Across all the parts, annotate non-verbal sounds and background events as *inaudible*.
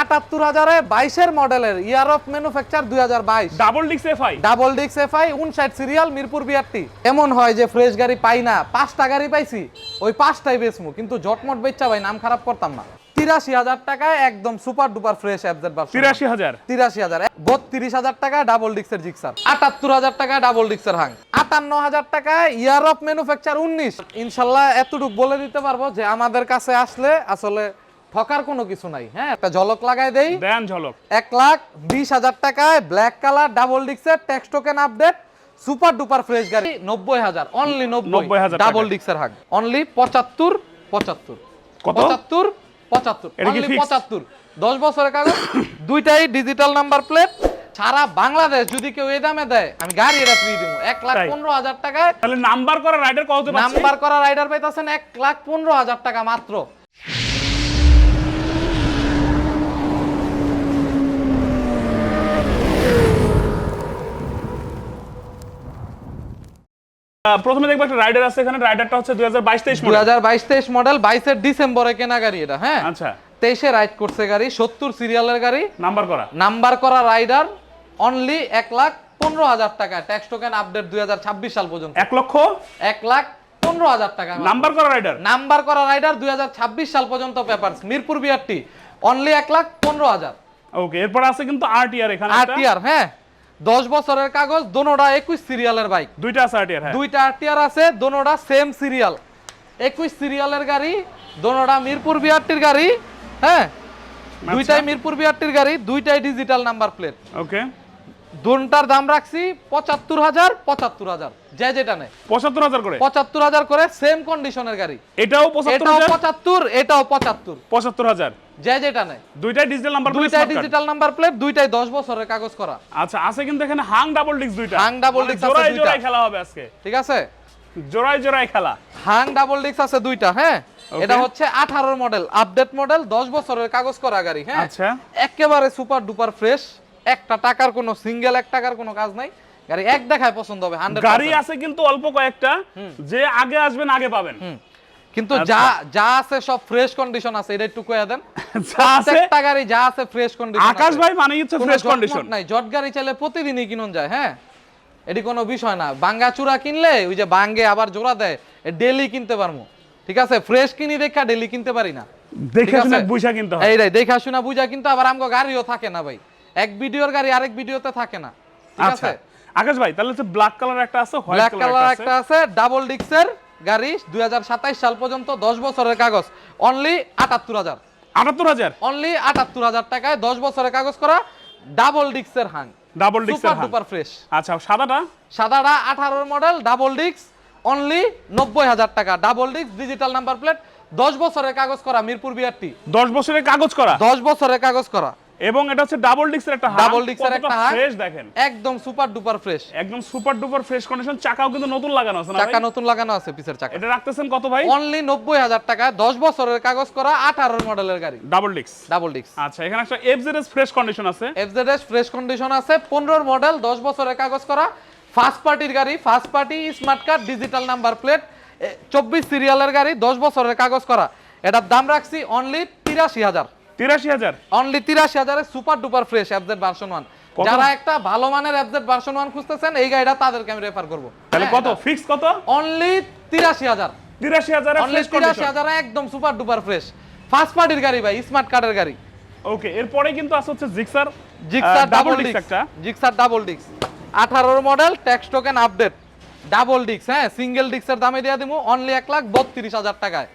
আটাত্তর হাজারে বাইশের মডেলের ইয়ার অফ ম্যানুফ্যাকচার দুই হাজার বাইশ। ডাবল ডিক্স এফআই ডাবল ডিক্স এফআই উনষাট সিরিয়াল মিরপুর বিআরটি এমন হয় যে ফ্রেশ গাড়ি পাই না পাঁচটা গাড়ি পাইছি ওই পাঁচটাই বেচমু কিন্তু জটমট বেচা ভাই নাম খারাপ করতাম না। তিরাশি হাজার টাকায় একদম super duper fresh updated version তিরাশি হাজার। তিরাশি হাজার বত্রিশ হাজার টাকা ডাবল ডিক্সের জিক্সার আটাত্তর হাজার টাকা ডাবল ডিক্সের হাং আটান্ন হাজার টাকা ইয়ার অফ ম্যানুফ্যাকচার উনিশ। ইনশাল্লাহ এতটুকু বলে দিতে পারব যে আমাদের কাছে আসলে আসলে ঠকার কোনো কিছু নাই হ্যাঁ? একটা ঝলক লাগাই দেই। দেন ঝলক। এক লাখ বিশ হাজার টাকায় black colour double ডিক্সের tax token update super duper fresh গাড়ি নব্বই হাজার অনলি নব্বই 90,000 ডাবল ডিক্সের হাগ। অনলি পঁচাত্তর পঁচাত্তর। কত? পঁচাত্তর পঁচাত্তর। অনলি? পঁচাত্তর। দশ বছরের কাগজ দুইটাই ডিজিটাল নাম্বার প্লেট সারা বাংলাদেশ যদি কেউ এই দামে দেয় আমি গাড়ি এটা ফ্রি দিব। এক লাখ? পনেরো হাজার টাকায় তাহলে নাম্বার করা রাইডার কত নাম্বার করা রাইডার পাইতেছেন এক লাখ পনেরো হাজার টাকা মাত্র। প্রথমে দেখব একটা রাইডার আছে এখানে। রাইডারটা হচ্ছে দুই হাজার বাইশ তেইশ দুই হাজার বাইশ তেইশ মডেল বাইশের ডিসেম্বরে কেনা গাড়ি এটা হ্যাঁ? আচ্ছা। তেইশে রাইড করছে গাড়ি সত্তর সিরিয়ালের গাড়ি। নাম্বার করা। নাম্বার করা রাইডার অনলি এক লাখ পনেরো হাজার টাকা। ট্যাক্স টোকেন আপডেট দুই হাজার ছাব্বিশ সাল পর্যন্ত। এক লক্ষ? এক লাখ পনেরো হাজার টাকা। নাম্বার করা রাইডার নাম্বার করা রাইডার দুই হাজার ছাব্বিশ সাল পর্যন্ত পেপার মিরপুর বিআরটি অনলি এক লাখ পনেরো হাজার। ওকে এরপর আছে কিন্তু আরটিআর এখানে আর একটা। টিআর হ্যাঁ? দশ বছরের কাগজ দোনোটা একুশ সিরিয়ালের বাইক দুইটা আরটিআর হ্যাঁ। দুইটা আরটিআর আছে দোনোটা সেম সিরিয়াল একুশ সিরিয়ালের গাড়ি দোনোটা মিরপুর বিআরটির গাড়ি হ্যাঁ? আচ্ছা। দুইটাই মিরপুর বিআরটির গাড়ি দুইটাই ডিজিটাল নাম্বার প্লেট ওকে দুটার দাম রাখছি পঁচাত্তর হাজার পঁচাত্তর হাজার যে যেটা নেয়। পঁচাত্তর হাজার করে? পঁচাত্তর হাজার করে সেম কন্ডিশনের গাড়ি। এটাও পঁচাত্তর এটাও পঁচাত্তর এটাও পঁচাত্তর। পঁচাত্তর হাজার? যে যেটা নেয়। দুইটাই ডিজিটাল নাম্বার দুইটাই ডিজিটাল নাম্বার প্লেট দুইটাই দশ বছরের কাগজ করা। আচ্ছা আছে কিন্তু এখানে হাং ডাবল ডিস্ক দুইটা। হাং মানে disc আছে জোড়ায় দুইটা। জোড়ায় খেলা হবে আজকে। ঠিক আছে? জোড়ায় জোড়ায় খেলা। হাং ডাবল ডিস্ক আছে দুইটা হ্যাঁ? এটা হচ্ছে আঠারোর মডেল আপডেট মডেল দশ বছরের কাগজ করা গাড়ি হ্যাঁ? আচ্ছা। একেবারে সুপার ডুপার ফ্রেশ একটা টাকার কোনো সিঙ্গেল এক টাকার কোনো কাজ নাই। গাড়ি এক দেখায় পছন্দ হবে গাড়ি আছে কিন্তু অল্প কয়েকটা যে আগে আসবেন আগে পাবেন। কিন্তু আচ্ছা। যা যা আছে সব ফ্রেশ কন্ডিশন আছে এটা একটু কয়ে দেন। *laughs* যা আছে গাড়ি যা আছে ফ্রেশ কন্ডিশন আকাশ ভাই মানে হচ্ছে ফ্রেশ কন্ডিশন নাই। জট গাড়ি চাইলে প্রতিদিনই কিনুন যায় হ্যাঁ? এটি কোনো বিষয় না। বাঙ্গা চূড়া কিনলে ওই যে বাঙ্গে আবার জোড়া দেয় ডেলি কিনতে পারব ঠিক আছে? ফ্রেশ কিনি দেখা ডেলি কিনতে পারি না। দেখে শুনে বুঝা কিনতে হয়। এই রে দেখা শোনা বুঝা কিন্তু আবার আমগো গাড়িও থাকে না ভাই। এক ভিডিওর গাড়ি আরেক ভিডিওতে থাকে না। ঠিক আচ্ছা। আছে? আকাশ ভাই তাহলে হচ্ছে ব্ল্যাক কালার একটা আছে হোয়াইট ব্ল্যাক কালার একটা আছে। ডাবল ডিক্সের গাড়ি দুই সাল পর্যন্ত দশ বছরের কাগজ। অনলি আটাত্তর হাজার। আটাত্তর হাজার? অনলি আটাত্তর হাজার টাকায় দশ বছরের কাগজ করা ডাবল ডিক্সের Hang double disc super duper fresh আচ্ছা সাদাটা? সাদাটা আঠারোর মডেল ডাবল ডিক্স অনলি নব্বই হাজার টাকা। ডাবল ডিক্স ডিজিটাল নাম্বার প্লেট দশ বছরের কাগজ করা মিরপুর বিআরটি দশ বছরের কাগজ করা? দশ বছরের কাগজ করা। এবং এটা হচ্ছে ডাবল ডিস্কের একটা disc এর একটা। ফ্রেশ দেখেন। একদম সুপার ডুপার ফ্রেশ একদম সুপার ডুপার ফ্রেশ কন্ডিশন চাকাও কিন্তু নতুন লাগানো আছে না চাকা নতুন লাগানো আছে পিছের চাকা। এটা রাখতেছেন কত ভাই? অনলি নব্বই হাজার টাকা দশ বছরের কাগজ করা আঠারোর মডেলের গাড়ি। ডাবল ডিস্ক ডাবল ডিক্স আচ্ছা এখানে একটা এফজেডএস ফ্রেশ কন্ডিশন আছে। এফজেডএস ফ্রেশ কন্ডিশন আছে পনেরোর মডেল দশ বছরের কাগজ করা। ফার্স্ট পার্টির গাড়ি first party smart card digital number plate চব্বিশ সিরিয়ালের গাড়ি দশ বছরের কাগজ করা। এটার দাম রাখছি অনলি তিরাশি হাজার। তিরাশি হাজার। অনলি তিরাশি হাজারে super duper fresh version one যারা একটা ভালো মানের ভার্সন ওয়ান খুঁজতেছেন এই গাড়িটা তাদেরকে আমি রেফার করব। তাহলে কত? ফিক্স কত? অনলি তিরাশি হাজার। তিরাশি হাজার অনলি তিরাশি কন্ডিশন একদম সুপার ডুপার ফ্রেশ ফার্স্ট পার্টির গাড়ি ভাই স্মার্ট কার্ডের গাড়ি। ওকে এরপরে কিন্তু আছে হচ্ছে Gixxer Gixxer double disc disc একটা। জিক্সার ডাবল ডিস্ক আঠারোর model tax token update double disc হ্যাঁ সিঙ্গেল ডিস্কের দামে দিয়ে দিব অনলি এক লাখ বত্রিশ হাজার টাকায়।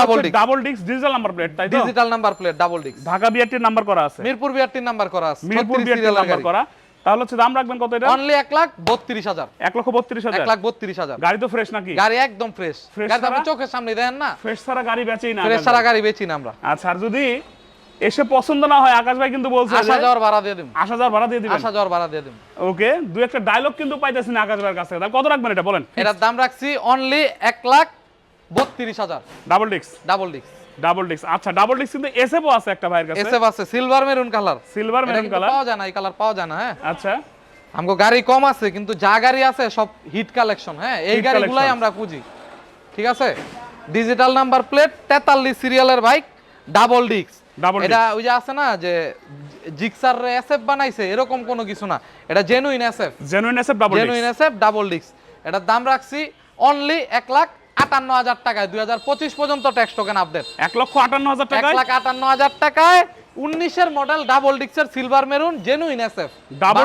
Double disc double disc digital number plate তাই digital number plate double disc Dhaka বিআরটির number করা আছে। মিরপুর বিআরটির নাম্বার করা আছে। মিরপুর বিআরটির নাম্বার করা। তাহলে হচ্ছে দাম রাখবেন কত এটা? অনলি এক লাখ বত্রিশ হাজার। এক লক্ষ বত্রিশ এক লাখ বত্রিশ হাজার। গাড়ি তো ফ্রেশ নাকি? গাড়ি একদম ফ্রেশ Fresh আপনি চোখের সামনে দেন না। ফ্রেশ ছাড়া গাড়ি বেচেই না ফ্রেশ ছাড়া গাড়ি বেচি না আমরা। আচ্ছা আর যদি এসে পছন্দ না হয় আকাশ ভাই কিন্তু বলছে আসা যাওয়ার ভাড়া দিয়ে দিব আসা যাওয়ার ভাড়া দিয়ে দিবেন? আসা যাওয়ার ভাড়া দিয়ে দিব ওকে দু একটা ডায়লগ কিন্তু পাইতেছি না আকাশ ভাইয়ের কাছে কত রাখবেন এটা বলেন? এটার দাম রাখছি অনলি এক লাখ বত্রিশ হাজার। Double disc double disc double disc আচ্ছা ডাবল ডিস্ক কিন্তু এসএফও আছে একটা ভাইয়ের কাছে। এসএফ আছে silver maroon colour silver maroon colour পাওয়া যায় না এই কালার পাওয়া যায় না হ্যাঁ। আচ্ছা। আমগো গাড়ি কম আছে কিন্তু যা গাড়ি আছে সব হিট কালেকশন হ্যাঁ। এই গাড়িগুলাই আমরা খুঁজি ঠিক আছে? ডিজিটাল নাম্বার প্লেট তেতাল্লিশ সিরিয়ালের বাইক ডাবল ডিস্ক এটা ওই যে আছে না যে জিক্সার এসএফ বানাইছে এরকম কোনো কিছু না। এটা genuine SF genuine SF double genuine SF double disc এটার দাম রাখছি অনলি এক লাখ আটান্ন হাজার টাকায় দুই হাজার পঁচিশ পর্যন্ত ট্যাক্স টোকেন আপডেট এক লক্ষ আটান্ন হাজার এক টাকায়? লাখ আটান্ন হাজার টাকায় উনিশের model double ডিক্সের silver maroon genuine SF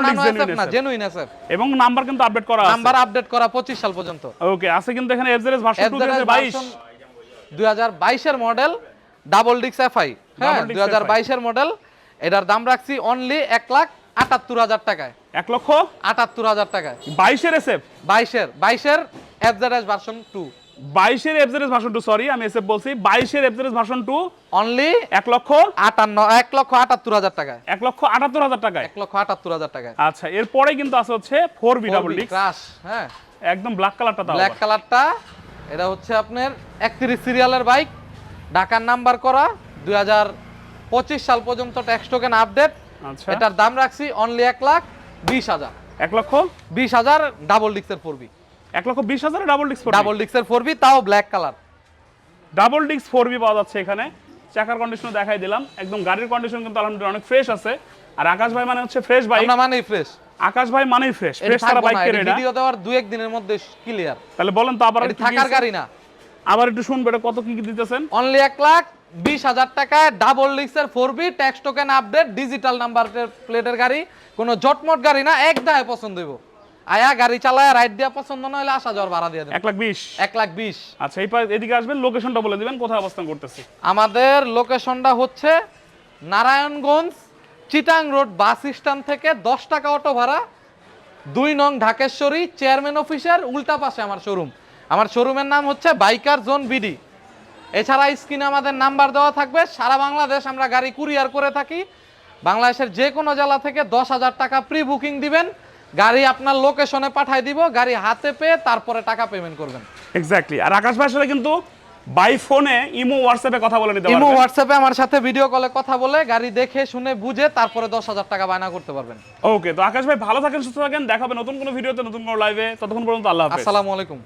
disc না জেনুইন এসএফ এবং নাম্বার কিন্তু আপডেট করা আছে। নাম্বার আপডেট করা পঁচিশ সাল পর্যন্ত। ওকে আছে কিন্তু এখানে এফজেডএস ভার্সন 2 2022 দুই হাজার বাইশের মডেল ডাবল ডিক্স এফআই হ্যাঁ Double disc দুই হাজার বাইশের মডেল এটার দাম রাখছি অনলি এক লাখ আটাত্তর হাজার টাকায়। এক লক্ষ? আটাত্তর হাজার টাকায়। বাইশের এসএফ বাইশের বাইশের এফজেডএস ভার্সন টু বাইশের এফজেডএস ভার্সন 2 সরি আমি এসএফ বলছি। বাইশের এফজেডএস ভার্সন 2 অনলি এক লক্ষ আটান্ন এক লক্ষ আটাত্তর হাজার টাকায়। এক লক্ষ আটাত্তর হাজার টাকায়। এক লক্ষ আটাত্তর হাজার টাকায়। আচ্ছা এরপরে কিন্তু আছে হচ্ছে ফোর বি ডাবল ক্রাশ হ্যাঁ। একদম ব্ল্যাক কালারটা ব্ল্যাক কালারটা এটা হচ্ছে আপনার একত্রিশ সিরিয়ালের বাইক ঢাকার নাম্বার করা দুই হাজার পঁচিশ সাল পর্যন্ত ট্যাক্স টোকেন আপডেট আচ্ছা। এটার দাম রাখছি অনলি এক লাখ বিশ হাজার। এক লক্ষ? বিশ হাজার ডাবল ডিক্সের ফোরবি এক লক্ষ বিশ হাজার ডাবল ডিক্স ডাবল ডিক্সের ফোরবি তাও black colour double four B পাওয়া যাচ্ছে এখানে। চাকার কন্ডিশন দেখাই দিলাম। একদম গাড়ির কন্ডিশন কিন্তু আলহামদুলিল্লাহ অনেক ফ্রেশ আছে। আর আকাশ ভাই মানে হচ্ছে ফ্রেশ বাইক মানেই ফ্রেশ আকাশ ভাই মানেই ফ্রেশ ফ্রেশ বাইক না কেন এটা ভিডিও দেওয়ার দু এক দিনের মধ্যে ক্লিয়ার তাহলে বলেন তো আবার এটা থাকার গাড়ি না। আবার একটু শুনবে এটা কত কি কি দিতেছেন? অনলি এক লাখ বিশ হাজার টাকায় double ডিক্সের four B tax token update digital number প্লেটের গাড়ি। কোনো জটমট গাড়ি না এক দায় পছন্দ হইব। আয়া গাড়ি চালায় রাইড দেওয়া পছন্দ না হলে আসা যাওয়ার ভাড়া দিয়ে দেন। এক লাখ বিশ? এক লাখ বিশ। আচ্ছা এই পাশ- এদিকে আসবেন লোকেশনটা বলে দিবেন কোথায় অবস্থান করতেছি। আমাদের লোকেশনটা হচ্ছে Narayanganj Chittagong road bus stand থেকে দশ টাকা অটো ভাড়া দুই নং ঢাকেশ্বরী চেয়ারম্যান অফিসের উল্টা পাশে আমার শোরুম আমার শোরুমের নাম হচ্ছে বাইকার জোন বিডি। এছাড়া স্ক্রিনে আমাদের নাম্বার দেওয়া থাকবে সারা বাংলাদেশ আমরা গাড়ি কুরিয়ার করে থাকি। বাংলাদেশের যে কোনো জেলা থেকে দশ হাজার টাকা প্রি বুকিং দিবেন। গাড়ি আপনার লোকেশনে পাঠাই দিব গাড়ি হাতে পেয়ে তারপরে টাকা পেমেন্ট করবেন। এক্স্যাক্টলি আর আকাশ ভাই সাথে কিন্তু বাই ফোনে ইমো হোয়াটসঅ্যাপে কথা বলে নিতে ইমো হোয়াটসঅ্যাপে আমার সাথে ভিডিও কলে কথা বলে গাড়ি দেখে শুনে বুঝে তারপরে দশ হাজার টাকা বায়না করতে পারবেন। ওকে তো আকাশ ভাই ভালো থাকেন সুস্থ থাকেন। দেখাবে নতুন কোনো ভিডিওতে নতুন কোনো লাইভে ততক্ষণ পর্যন্ত আল্লাহ আসসালামু আলাইকুম।